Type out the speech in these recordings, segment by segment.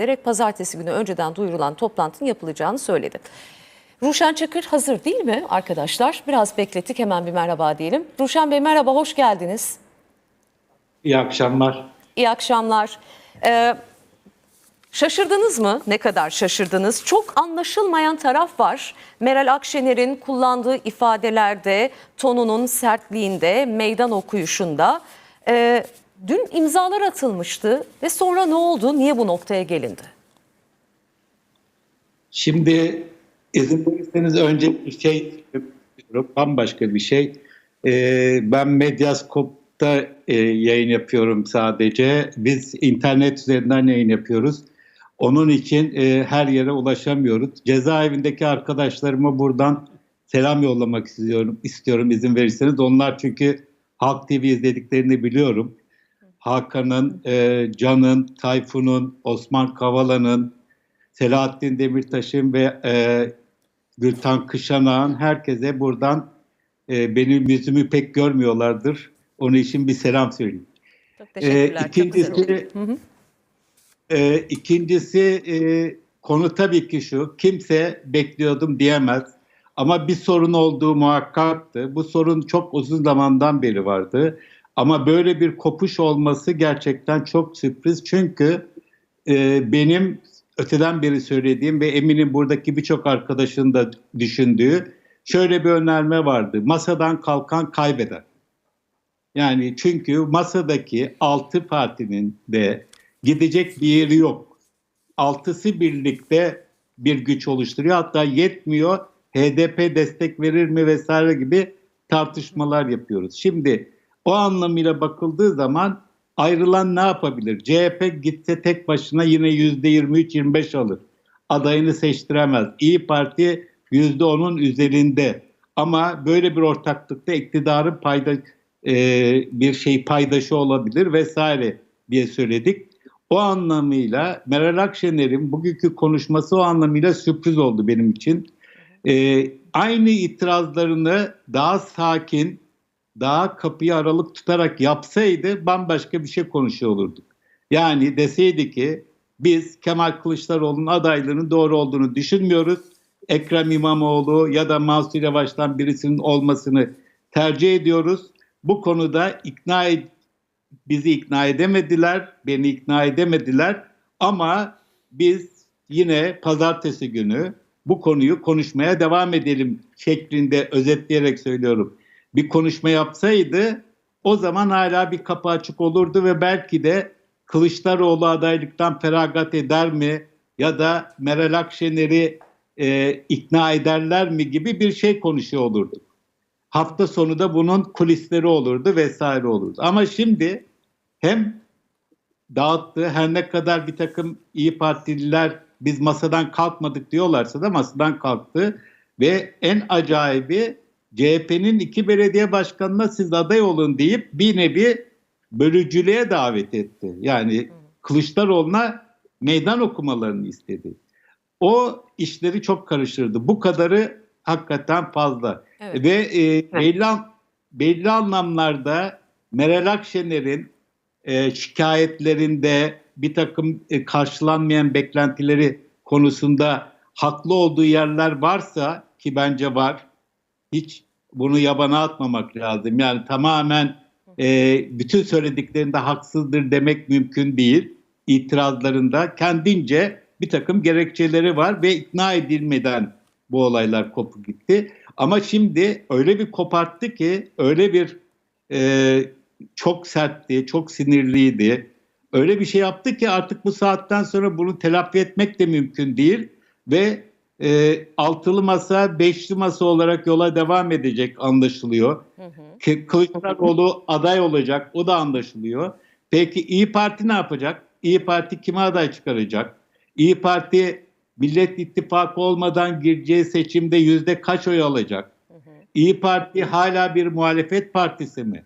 ederek pazartesi günü önceden duyurulan toplantının yapılacağını söyledi. Ruşen Çakır hazır değil mi arkadaşlar? Biraz beklettik hemen bir merhaba diyelim. Ruşen Bey merhaba, hoş geldiniz. İyi akşamlar. İyi akşamlar. Ee, şaşırdınız mı? Ne kadar şaşırdınız? Çok anlaşılmayan taraf var. Meral Akşener'in kullandığı ifadelerde, tonunun sertliğinde, meydan okuyuşunda. Ee, dün imzalar atılmıştı ve sonra ne oldu? Niye bu noktaya gelindi? Şimdi izin verirseniz önce bir şey bambaşka bir şey. Ee, ben Medyaskop'ta e, yayın yapıyorum sadece. Biz internet üzerinden yayın yapıyoruz. Onun için e, her yere ulaşamıyoruz. Cezaevindeki arkadaşlarıma buradan selam yollamak istiyorum, istiyorum izin verirseniz. Onlar çünkü Halk TV izlediklerini biliyorum. Hakan'ın, e, Can'ın, Tayfun'un, Osman Kavala'nın, Selahattin Demirtaş'ın ve e, Gültan Kışanak'ın herkese buradan e, benim yüzümü pek görmüyorlardır. Onun için bir selam söyleyeyim. Çok teşekkürler. Çok güzel oldu. ikincisi, e, ikincisi e, konu tabii ki şu, kimse bekliyordum diyemez. Ama bir sorun olduğu muhakkaktı. Bu sorun çok uzun zamandan beri vardı. Ama böyle bir kopuş olması gerçekten çok sürpriz. Çünkü e, benim öteden beri söylediğim ve eminim buradaki birçok arkadaşın da düşündüğü şöyle bir önerme vardı. Masadan kalkan kaybeder. Yani çünkü masadaki altı partinin de gidecek bir yeri yok. Altısı birlikte bir güç oluşturuyor. Hatta yetmiyor. HDP destek verir mi vesaire gibi tartışmalar yapıyoruz. Şimdi o anlamıyla bakıldığı zaman ayrılan ne yapabilir? CHP gitse tek başına yine %23-25 alır. Adayını seçtiremez. İyi Parti %10'un üzerinde. Ama böyle bir ortaklıkta iktidarın payda e, bir şey paydaşı olabilir vesaire diye söyledik. O anlamıyla Meral Akşener'in bugünkü konuşması o anlamıyla sürpriz oldu benim için. E, aynı itirazlarını daha sakin, daha kapıyı aralık tutarak yapsaydı bambaşka bir şey konuşuyor olurduk. Yani deseydi ki biz Kemal Kılıçdaroğlu'nun adaylığının doğru olduğunu düşünmüyoruz. Ekrem İmamoğlu ya da Mansur Yavaş'tan birisinin olmasını tercih ediyoruz. Bu konuda ikna ed- bizi ikna edemediler, beni ikna edemediler ama biz yine pazartesi günü bu konuyu konuşmaya devam edelim şeklinde özetleyerek söylüyorum. Bir konuşma yapsaydı o zaman hala bir kapı açık olurdu ve belki de Kılıçdaroğlu adaylıktan feragat eder mi ya da Meral Akşener'i e, ikna ederler mi gibi bir şey konuşuyor olurduk. Hafta sonu da bunun kulisleri olurdu vesaire olurdu. Ama şimdi hem dağıttığı her ne kadar bir takım iyi Partililer biz masadan kalkmadık diyorlarsa da masadan kalktı ve en acayibi CHP'nin iki belediye başkanına siz aday olun deyip bir nevi bölücülüğe davet etti. Yani Kılıçdaroğlu'na meydan okumalarını istedi. O işleri çok karıştırdı. Bu kadarı hakikaten fazla. Evet. Ve e, belli, an- belli anlamlarda Meral Akşener'in e, şikayetlerinde bir takım e, karşılanmayan beklentileri konusunda haklı olduğu yerler varsa ki bence var hiç bunu yabana atmamak lazım. Yani tamamen e, bütün söylediklerinde haksızdır demek mümkün değil. İtirazlarında kendince bir takım gerekçeleri var ve ikna edilmeden bu olaylar kopu gitti. Ama şimdi öyle bir koparttı ki öyle bir e, çok sertti, çok sinirliydi. Öyle bir şey yaptı ki artık bu saatten sonra bunu telafi etmek de mümkün değil ve e, altılı masa, beşli masa olarak yola devam edecek anlaşılıyor. Ki Kılıçdaroğlu aday olacak, o da anlaşılıyor. Peki İyi Parti ne yapacak? İyi Parti kime aday çıkaracak? İyi Parti Millet İttifakı olmadan gireceği seçimde yüzde kaç oy alacak? İyi Parti hala bir muhalefet partisi mi?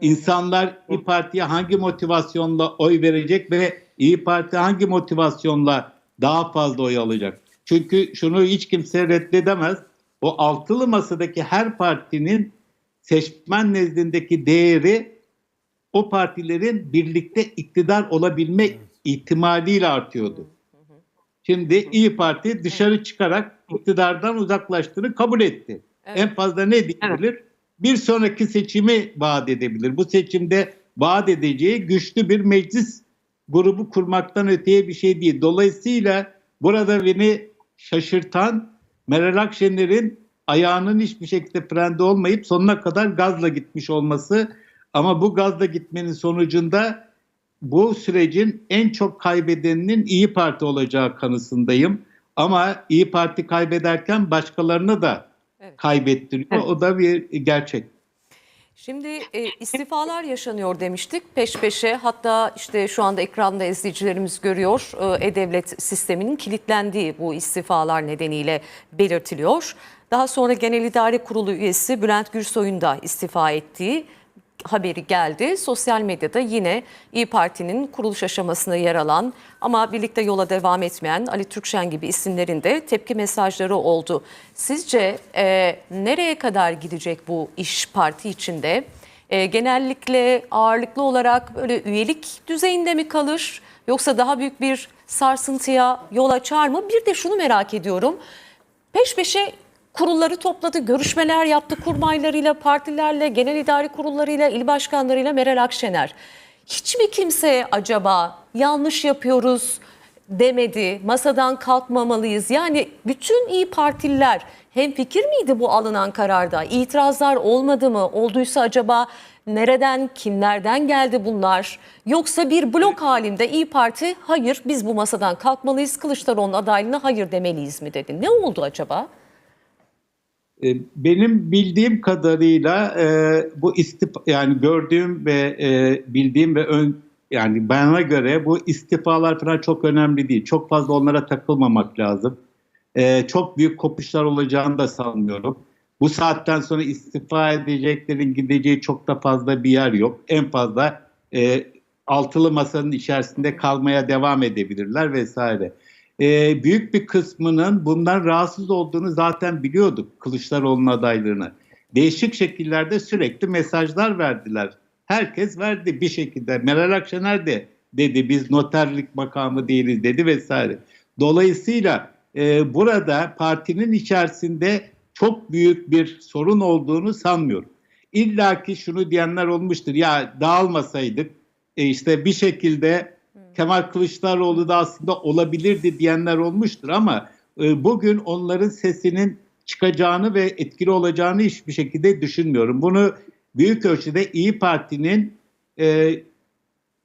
İnsanlar İyi Parti'ye hangi motivasyonla oy verecek ve İyi Parti hangi motivasyonla daha fazla oy alacak? Çünkü şunu hiç kimse reddedemez. O altılı masadaki her partinin seçmen nezdindeki değeri o partilerin birlikte iktidar olabilme ihtimaliyle artıyordu. Şimdi İyi Parti dışarı çıkarak iktidardan uzaklaştığını kabul etti. Evet. En fazla ne diyebilir? Bir sonraki seçimi vaat edebilir. Bu seçimde vaat edeceği güçlü bir meclis grubu kurmaktan öteye bir şey değil. Dolayısıyla burada beni şaşırtan Meral Akşener'in ayağının hiçbir şekilde frende olmayıp sonuna kadar gazla gitmiş olması ama bu gazla gitmenin sonucunda bu sürecin en çok kaybedeninin İyi Parti olacağı kanısındayım. Ama İyi Parti kaybederken başkalarını da Evet. kaybettiriyor. Evet. O da bir gerçek. Şimdi e, istifalar yaşanıyor demiştik peş peşe. Hatta işte şu anda ekranda izleyicilerimiz görüyor. E, E-Devlet sisteminin kilitlendiği bu istifalar nedeniyle belirtiliyor. Daha sonra Genel İdare Kurulu üyesi Bülent Gürsoy'un da istifa ettiği haberi geldi. Sosyal medyada yine İyi Parti'nin kuruluş aşamasında yer alan ama birlikte yola devam etmeyen Ali Türkşen gibi isimlerin de tepki mesajları oldu. Sizce e, nereye kadar gidecek bu iş parti içinde? E, genellikle ağırlıklı olarak böyle üyelik düzeyinde mi kalır yoksa daha büyük bir sarsıntıya yol açar mı? Bir de şunu merak ediyorum. Peş peşe kurulları topladı, görüşmeler yaptı kurmaylarıyla, partilerle, genel idari kurullarıyla, il başkanlarıyla Meral Akşener. Hiç mi kimse acaba yanlış yapıyoruz demedi, masadan kalkmamalıyız? Yani bütün iyi partililer hem fikir miydi bu alınan kararda? İtirazlar olmadı mı? Olduysa acaba nereden, kimlerden geldi bunlar? Yoksa bir blok halinde İyi Parti hayır biz bu masadan kalkmalıyız, Kılıçdaroğlu'nun adaylığına hayır demeliyiz mi dedi? Ne oldu acaba? E, Benim bildiğim kadarıyla e, bu istifa yani gördüğüm ve e, bildiğim ve ön yani bana göre bu istifalar falan çok önemli değil. Çok fazla onlara takılmamak lazım. E, çok büyük kopuşlar olacağını da sanmıyorum. Bu saatten sonra istifa edeceklerin gideceği çok da fazla bir yer yok. En fazla e, altılı masanın içerisinde kalmaya devam edebilirler vesaire. E, büyük bir kısmının bundan rahatsız olduğunu zaten biliyorduk Kılıçdaroğlu'nun adaylığını. Değişik şekillerde sürekli mesajlar verdiler. Herkes verdi bir şekilde. Meral Akşener de dedi biz noterlik makamı değiliz dedi vesaire. Dolayısıyla e, burada partinin içerisinde çok büyük bir sorun olduğunu sanmıyorum. İlla ki şunu diyenler olmuştur. Ya dağılmasaydık e, işte bir şekilde Kemal Kılıçdaroğlu da aslında olabilirdi diyenler olmuştur ama e, bugün onların sesinin çıkacağını ve etkili olacağını hiçbir şekilde düşünmüyorum. Bunu büyük ölçüde İyi Parti'nin e,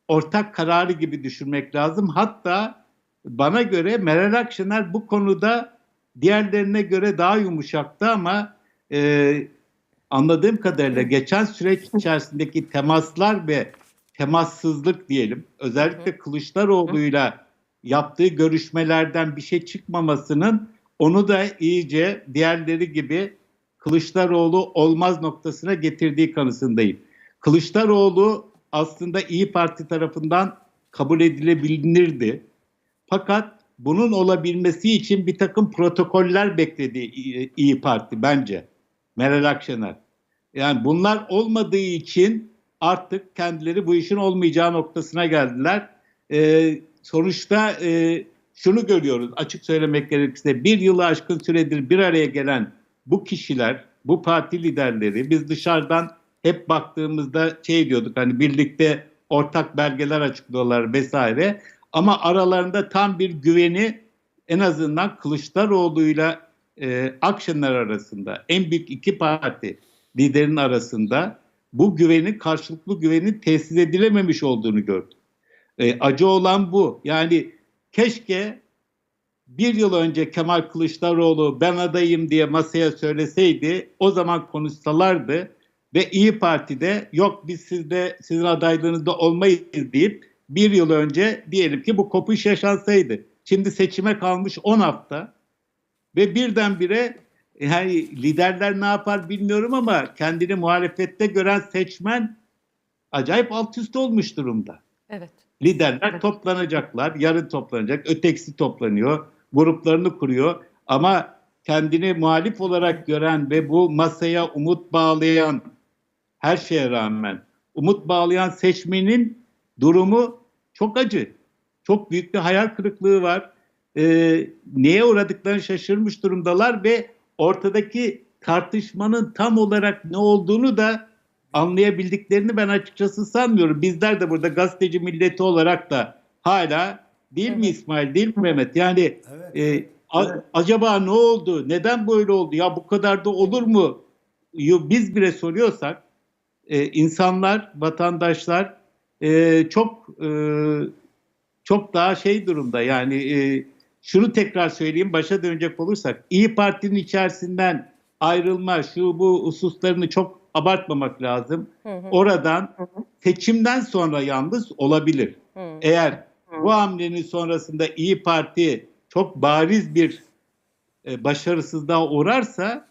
ortak kararı gibi düşünmek lazım. Hatta bana göre Meral Akşener bu konuda diğerlerine göre daha yumuşaktı ama e, anladığım kadarıyla geçen süreç içerisindeki temaslar ve temassızlık diyelim özellikle Kılıçdaroğlu'yla yaptığı görüşmelerden bir şey çıkmamasının onu da iyice diğerleri gibi Kılıçdaroğlu olmaz noktasına getirdiği kanısındayım. Kılıçdaroğlu aslında İyi Parti tarafından kabul edilebilirdi. Fakat bunun olabilmesi için bir takım protokoller bekledi İyi- Parti bence. Meral Akşener. Yani bunlar olmadığı için artık kendileri bu işin olmayacağı noktasına geldiler. Ee, sonuçta e, şunu görüyoruz açık söylemek gerekirse bir yılı aşkın süredir bir araya gelen bu kişiler, bu parti liderleri biz dışarıdan hep baktığımızda şey diyorduk hani birlikte ortak belgeler açıklıyorlar vesaire ama aralarında tam bir güveni en azından Kılıçdaroğlu'yla e, Akşener arasında en büyük iki parti liderin arasında bu güvenin karşılıklı güvenin tesis edilememiş olduğunu gördük. E, acı olan bu. Yani keşke bir yıl önce Kemal Kılıçdaroğlu ben adayım diye masaya söyleseydi o zaman konuşsalardı ve İyi Parti'de yok biz sizde sizin adaylığınızda olmayız deyip bir yıl önce diyelim ki bu kopuş yaşansaydı. Şimdi seçime kalmış 10 hafta ve birdenbire yani liderler ne yapar bilmiyorum ama kendini muhalefette gören seçmen acayip alt üst olmuş durumda. Evet. Liderler toplanacaklar, yarın toplanacak, ötekisi toplanıyor, gruplarını kuruyor ama kendini muhalif olarak gören ve bu masaya umut bağlayan her şeye rağmen umut bağlayan seçmenin durumu çok acı. çok büyük bir hayal kırıklığı var. Ee, neye uğradıklarını şaşırmış durumdalar ve ortadaki tartışmanın tam olarak ne olduğunu da anlayabildiklerini ben açıkçası sanmıyorum. Bizler de burada gazeteci milleti olarak da hala değil mi İsmail, değil mi Mehmet? Yani e, a- acaba ne oldu? Neden böyle oldu? Ya bu kadar da olur mu? Biz bile soruyorsak e, insanlar, vatandaşlar e, çok e, çok daha şey durumda. Yani e, şunu tekrar söyleyeyim başa dönecek olursak İyi Parti'nin içerisinden ayrılma şu bu hususlarını çok abartmamak lazım. Oradan seçimden sonra yalnız olabilir. Eğer bu hamlenin sonrasında İyi Parti çok bariz bir e, başarısızlığa uğrarsa